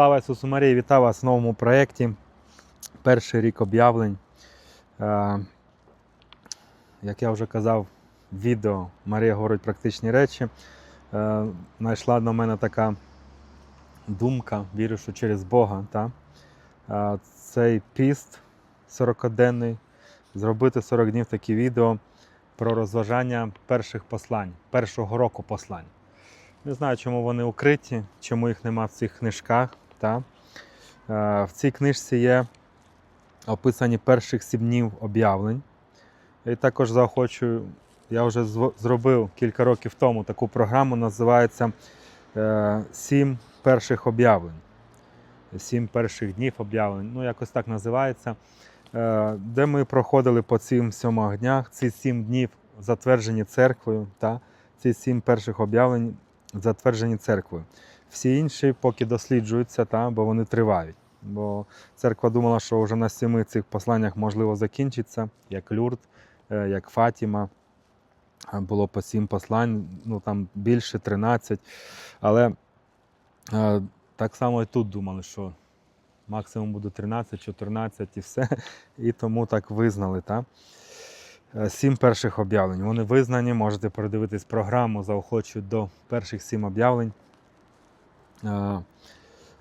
Слава Ісусу Марії, вітаю вас в новому проєкті. Перший рік об'явлень. Е, Як я вже казав, відео Марія говорить практичні речі. Е, Знайшла до мене така думка, вірю, що через Бога. Та? Е, Цей піст 40-денний, зробити 40 днів такі відео про розважання перших послань, першого року послань. Не знаю, чому вони укриті, чому їх нема в цих книжках. Та? Е, В цій книжці є описані перших сім днів об'явлень. І також заохочую, я вже зробив кілька років тому таку програму, називається е, Сім перших об'явлень. Сім перших днів об'явлень. Ну, якось так називається. Е, Де ми проходили по цим сьомох днях. Ці сім днів затверджені церквою. Та? Ці сім перших об'явлень затверджені церквою. Всі інші поки досліджуються, та, бо вони тривають. Бо церква думала, що вже на сіми цих посланнях можливо закінчиться, як Люрд, е, як Фатіма. Було по сім послань, ну там більше 13. Але е, так само і тут думали, що максимум буде 13, 14 і все. І тому так визнали. Та? Е, Сім перших об'явлень. Вони визнані, можете передивитись програму, заохочують до перших сім об'явлень.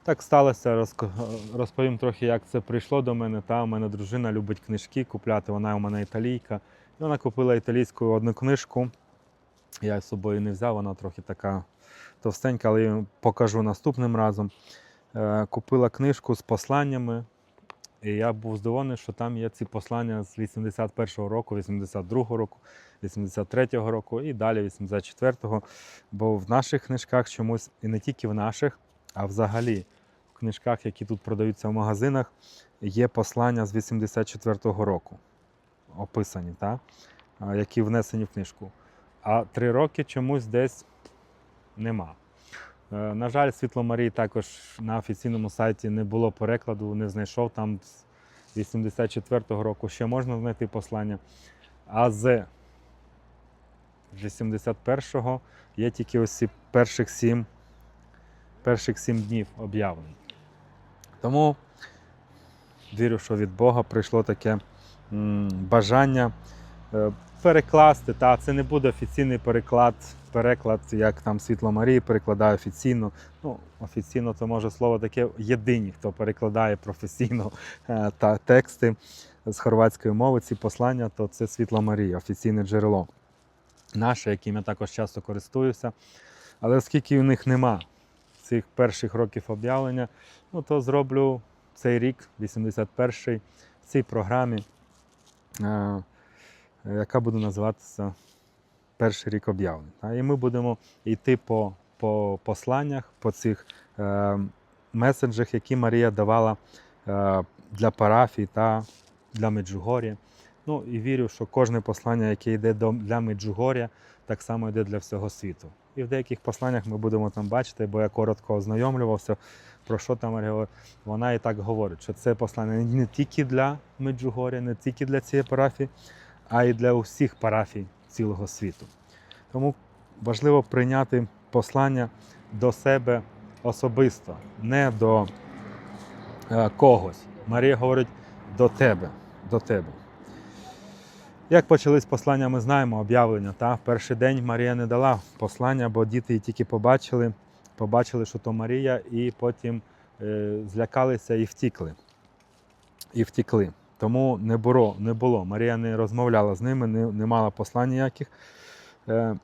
Так сталося, розповім трохи, як це прийшло до мене. Та у мене дружина любить книжки купляти, вона у мене італійка. І вона купила італійську одну книжку. Я з собою не взяв, вона трохи така товстенька, але я покажу наступним разом. Е, Купила книжку з посланнями. І я був здивований, що там є ці послання з 81-го року, 82-го року, 83-го року і далі 84-го. Бо в наших книжках чомусь, і не тільки в наших, а взагалі в книжках, які тут продаються в магазинах, є послання з 84-го року, описані, та? які внесені в книжку. А три роки чомусь десь нема. Е, На жаль, Світло Марії також на офіційному сайті не було перекладу, не знайшов там з 84-го року ще можна знайти послання. А з 81-го є тільки ось перших сім, перших сім днів об'явлень. Тому вірю, що від Бога прийшло таке бажання е, перекласти. Та це не буде офіційний переклад, переклад, як там Світло Марії перекладає офіційно. Ну, офіційно це може слово таке єдині, хто перекладає професійно е, та тексти з хорватської мови, ці послання, то це Світло Марія, офіційне джерело наше, яким я також часто користуюся. Але оскільки у них нема цих перших років об'явлення, ну то зроблю цей рік, 81-й, в цій програмі, е, яка буде називатися Перший рік об'явлень. І ми будемо йти по, по посланнях, по цих е, меседжах, які Марія давала е, для парафій та для Меджугор'я. Ну і вірю, що кожне послання, яке йде для Меджугор'я, так само йде для всього світу. І в деяких посланнях ми будемо там бачити, бо я коротко ознайомлювався, про що там. Вона і так говорить, що це послання не тільки для Меджугор'я, не тільки для цієї парафії, а й для усіх парафій цілого світу. Тому важливо прийняти послання до себе особисто, не до е, когось. Марія говорить до тебе, до тебе. Як почались послання, ми знаємо, об'явлення. Та? В перший день Марія не дала послання, бо діти її тільки побачили, побачили, що то Марія, і потім е, злякалися і втікли. І втікли. Тому не було, не було. Марія не розмовляла з ними, не, не мала послань ніяких. Е,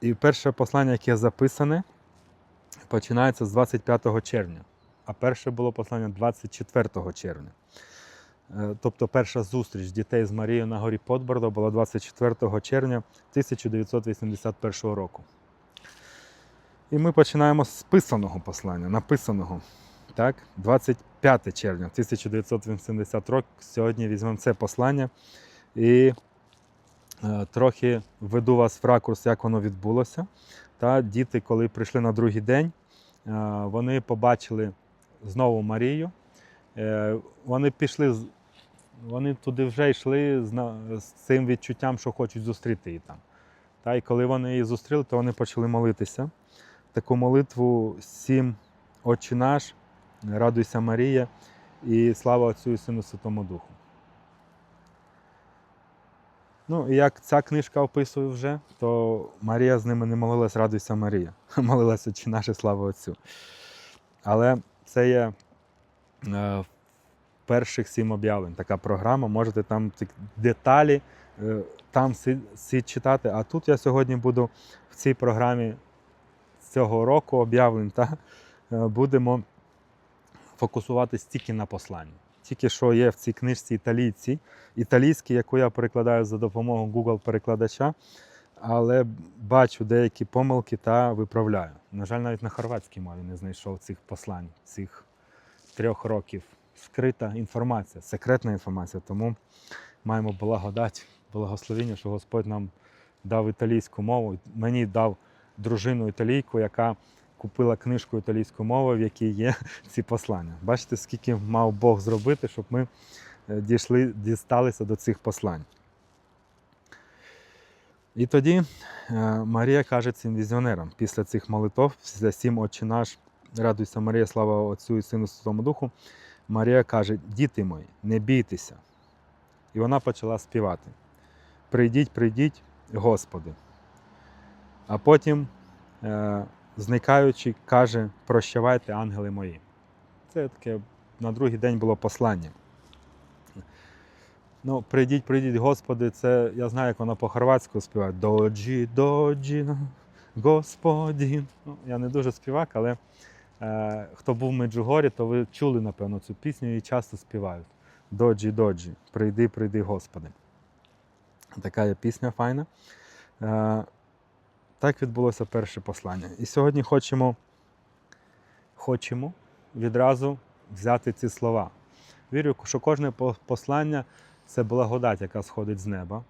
і перше послання, яке записане, починається з 25 червня, а перше було послання 24 червня. Е, Тобто перша зустріч дітей з Марією на горі Подбордо була 24 червня 1981 року. І ми починаємо з писаного послання, написаного. Так, 25 червня 1980 року. Сьогодні візьмемо це послання і е, трохи введу вас в ракурс, як воно відбулося. Та діти, коли прийшли на другий день, е, вони побачили знову Марію. Е, Вони пішли вони туди вже йшли з, цим відчуттям, що хочуть зустріти її там. Та і коли вони її зустріли, то вони почали молитися. Таку молитву сім Отче наш, радуйся Марія і слава Отцю і Сину Святому Духу. Ну, і як ця книжка описує вже, то Марія з ними не молилась, радуйся Марія. Молилася чи наше слава Отцю. Але це є е, перших сім об'явлень. Така програма. Можете там деталі е, там всі, читати. А тут я сьогодні буду в цій програмі цього року об'явлень, та, е, будемо фокусуватись тільки на посланні. Тільки що є в цій книжці італійці, італійські, яку я перекладаю за допомогою Google-перекладача, але бачу деякі помилки та виправляю. На жаль, навіть на хорватській мові не знайшов цих послань, цих трьох років. Скрита інформація, секретна інформація. Тому маємо благодать, благословіння, що Господь нам дав італійську мову. Мені дав дружину італійку, яка купила книжку італійської мови, в якій є ці послання. Бачите, скільки мав Бог зробити, щоб ми е, дійшли, дісталися до цих послань. І тоді е, Марія каже цим візіонерам після цих молитв, після сім Отче наш, радуйся Марія, слава Отцю і Сину Святому Духу. Марія каже: Діти мої, не бійтеся. І вона почала співати: Прийдіть, прийдіть, Господи. А потім, е, зникаючи, каже: Прощавайте, ангели мої. Це таке на другий день було послання. Ну, прийдіть, прийдіть, Господи, це я знаю, як вона по-хорватську співає. Доджі, доджі, Господин. Ну, я не дуже співак, але е, хто був в Меджугорі, то ви чули, напевно, цю пісню і часто співають. Доджі, доджі, прийди, прийди, Господи. Така є пісня файна. Е, так відбулося перше послання. І сьогодні хочемо, хочемо відразу взяти ці слова. Вірю, що кожне послання це благодать, яка сходить з неба.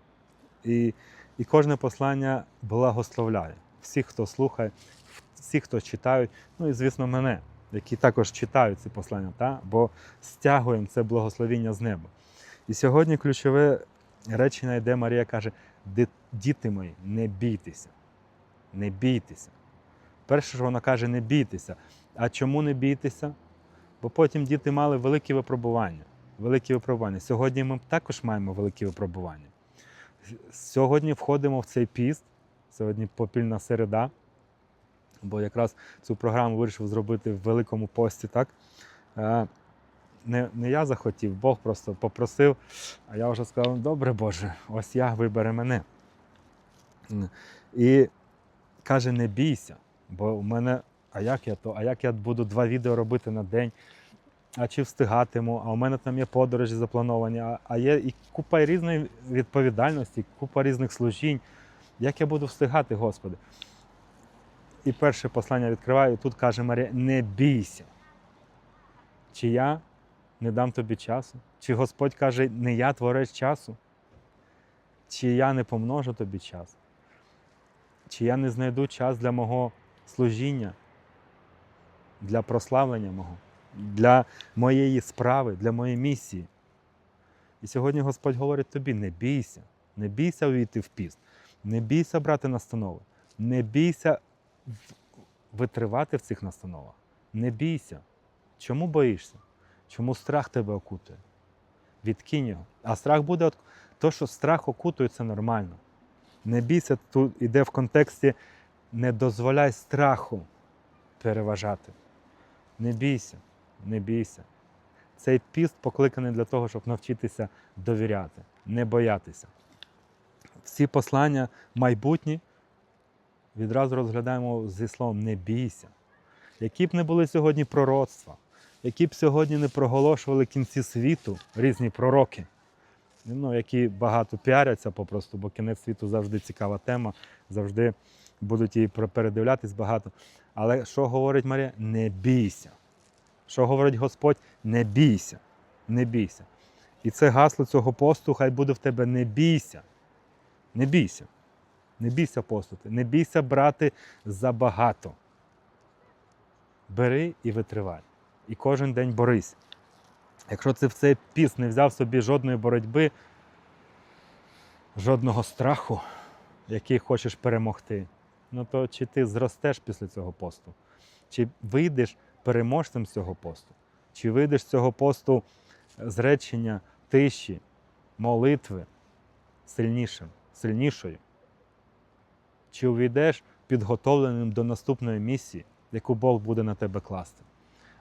І, і кожне послання благословляє. Всіх, хто слухає, всіх, хто читають, ну і, звісно, мене, які також читають ці послання, та? бо стягуємо це благословіння з неба. І сьогодні ключове речення, де Марія каже: діти мої, не бійтеся. Не бійтеся. Перше, що вона каже, не бійтеся. А чому не бійтеся? Бо потім діти мали великі випробування. Великі випробування. Сьогодні ми також маємо великі випробування. Сьогодні входимо в цей піст, сьогодні попільна середа, бо якраз цю програму вирішив зробити в Великому пості, так? Е, Не, не я захотів, Бог просто попросив, а я вже сказав: добре Боже, ось я вибере мене. І каже: не бійся, бо в мене, а як я то, а як я буду два відео робити на день? А чи встигатиму, а у мене там є подорожі заплановані, а- а є і купа різної відповідальності, купа різних служінь. Як я буду встигати, Господи? І перше послання відкриваю, і тут каже Марія: не бійся. Чи я не дам тобі часу? Чи Господь каже, не я творець часу? Чи я не помножу тобі час? Чи я не знайду час для мого служіння, для прославлення мого, для моєї справи, для моєї місії? І сьогодні Господь говорить тобі: не бійся, не бійся увійти в піст, не бійся брати настанови, не бійся витривати в цих настановах. Не бійся. Чому боїшся? Чому страх тебе окутує? Відкинь його. А страх буде то, що страх окутує, це нормально. Не бійся, тут іде в контексті не дозволяй страху переважати. Не бійся, не бійся. Цей піст покликаний для того, щоб навчитися довіряти, не боятися. Всі послання майбутні відразу розглядаємо зі словом не бійся. Які б не були сьогодні пророцтва, які б сьогодні не проголошували кінці світу різні пророки, ну, які багато піаряться попросту, бо кінець світу завжди цікава тема, завжди будуть її передивлятись багато. Але що говорить Марія? Не бійся. Що говорить Господь? Не бійся. Не бійся. І це гасло цього посту, хай буде в тебе не бійся. Не бійся. Не бійся постути. Не бійся брати забагато. Бери і витривай. І кожен день борись. Якщо ти в цей піст не взяв собі жодної боротьби, жодного страху, який хочеш перемогти, ну то чи ти зростеш після цього посту? Чи вийдеш переможцем з цього посту? Чи вийдеш з цього посту з речення тиші, молитви сильнішим, сильнішою? Чи увійдеш підготовленим до наступної місії, яку Бог буде на тебе класти?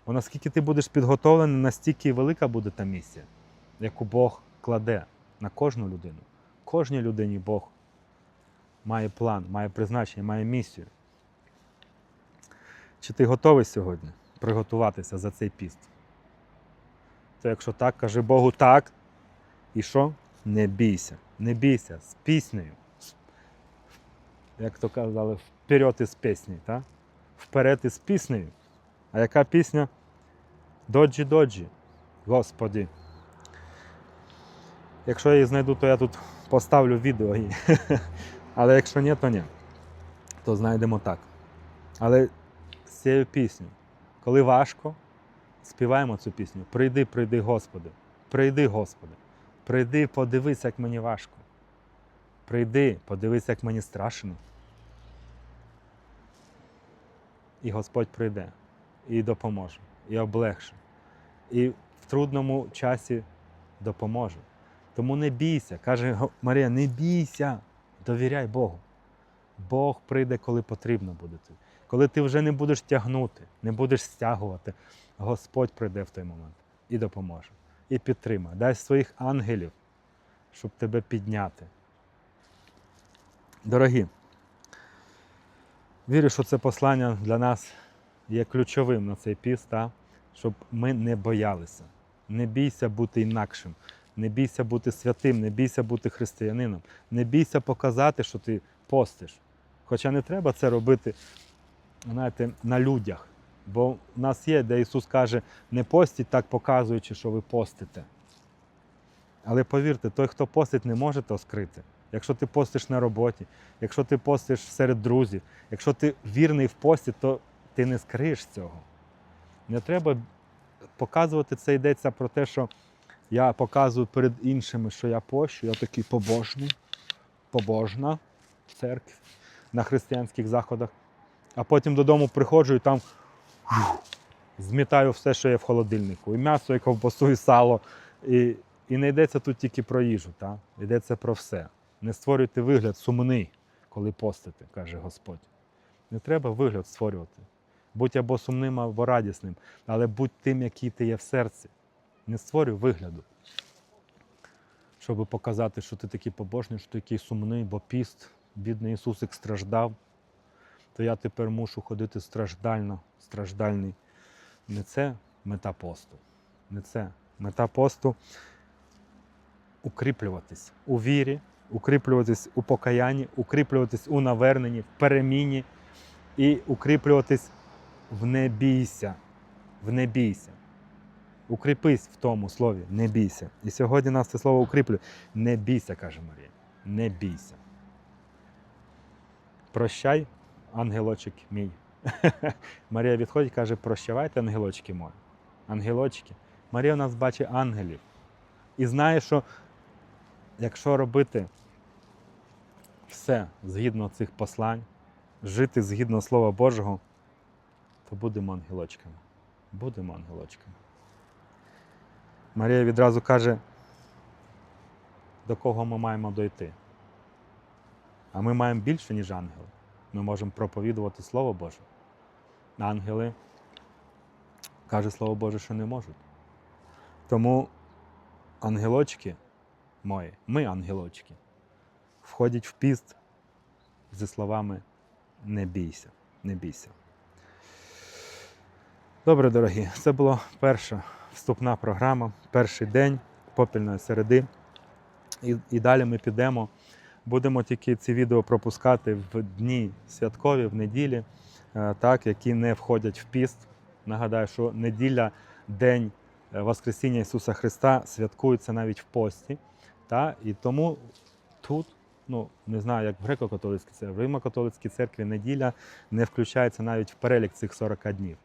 Бо наскільки ти будеш підготовлений, настільки велика буде та місія, яку Бог кладе на кожну людину. Кожній людині Бог має план, має призначення, має місію. Чи ти готовий сьогодні приготуватися за цей піст? То якщо так, кажи Богу так. І що? Не бійся. Не бійся з піснею. Як то казали, вперед із піснею, так? Вперед із піснею. А яка пісня? Доджі доджі. Господі. Якщо я її знайду, то я тут поставлю відео. її. Але якщо ні, то ні. То знайдемо так. Але з цією піснею, коли важко, співаємо цю пісню. Прийди, прийди, Господи. Прийди, Господи. Прийди, подивись, як мені важко. Прийди, подивись, як мені страшно. І Господь прийде і допоможе, і облегше, і в трудному часі допоможе. Тому не бійся, каже Марія, не бійся, довіряй Богу. Бог прийде, коли потрібно буде. Коли ти вже не будеш тягнути, не будеш стягувати, Господь прийде в той момент і допоможе, і підтримає. Дасть своїх ангелів, щоб тебе підняти. Дорогі, вірю, що це послання для нас є ключовим на цей піст, та? щоб ми не боялися. Не бійся бути інакшим, не бійся бути святим, не бійся бути християнином, не бійся показати, що ти постиш. Хоча не треба це робити знаєте, на людях. Бо в нас є, де Ісус каже, не постіть так показуючи, що ви постите. Але повірте, той, хто постить, не може то скрити. Якщо ти постиш на роботі, якщо ти постиш серед друзів, якщо ти вірний в пості, то ти не скриєш цього. Не треба показувати це йдеться про те, що я показую перед іншими, що я пощу, я такий побожний, побожна в церкві на християнських заходах. А потім додому приходжу і там змітаю все, що є в холодильнику. І м'ясо, і ковбасу, і сало. І, і не йдеться тут тільки про їжу, та? йдеться про все. Не створюйте вигляд сумний, коли постите, каже Господь. Не треба вигляд створювати. Будь або сумним, або радісним, але будь тим, який ти є в серці. Не створюй вигляду. Щоб показати, що ти такий побожний, що ти такий сумний, бо піст, бідний Ісусик страждав, то я тепер мушу ходити страждально, страждальний. Не це мета посту. Не це мета посту укріплюватись у вірі, укріплюватись у покаянні, укріплюватись у наверненні, в переміні і укріплюватись в не бійся. В не бійся. Укріпись в тому слові, не бійся. І сьогодні нас це слово укріплює. Не бійся, каже Марія. Не бійся. Прощай, ангелочок мій. Марія відходить і каже: прощавайте, ангелочки мої. Ангелочки. Марія у нас бачить ангелів. І знає, що якщо робити все згідно цих послань, жити згідно Слова Божого, то будемо ангелочками. Будемо ангелочками. Марія відразу каже, до кого ми маємо дойти. А ми маємо більше, ніж ангели. Ми можемо проповідувати Слово Боже. Ангели, каже Слово Боже, що не можуть. Тому ангелочки мої, ми ангелочки, входять в піст зі словами не бійся, не бійся. Добре, дорогі, це була перша вступна програма, перший день попільної середи. І, і далі ми підемо. Будемо тільки ці відео пропускати в дні святкові, в неділі, е, так, які не входять в піст. Нагадаю, що неділя, день е, Воскресіння Ісуса Христа святкується навіть в пості. Та? І тому тут, ну не знаю, як в греко-католицькій церкві, в Римо-католицькій церкві неділя не включається навіть в перелік цих 40 днів.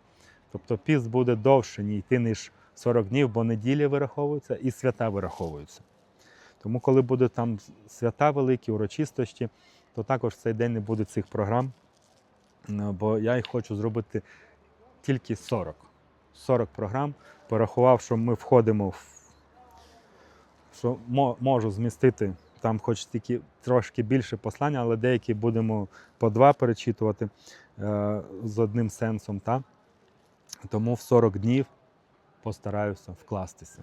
Тобто піст буде довше ні йти, ніж 40 днів, бо неділі вираховуються і свята вираховуються. Тому, коли будуть там свята великі, урочистості, то також в цей день не буде цих програм, бо я їх хочу зробити тільки 40. 40 програм. Порахував, що ми входимо в що можу змістити там, хоч тільки трошки більше послання, але деякі будемо по два перечитувати е, з одним сенсом. Та? Тому в 40 днів постараюся вкластися.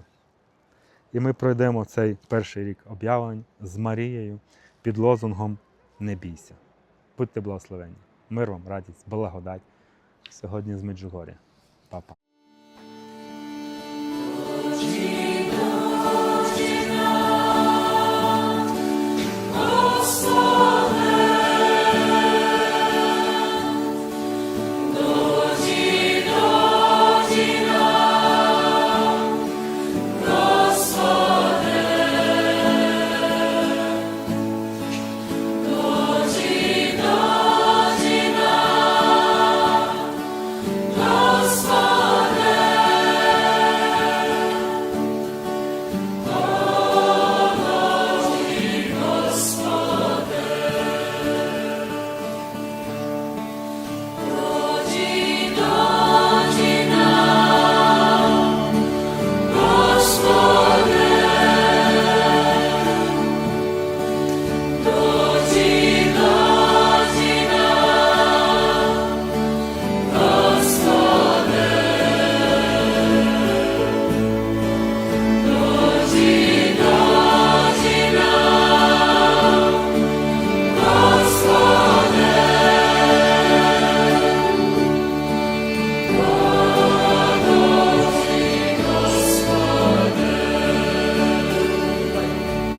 І ми пройдемо цей перший рік об'явлень з Марією під лозунгом Не бійся. Будьте благословені. Мир вам, радість, благодать. Сьогодні з Меджугоря. Папа.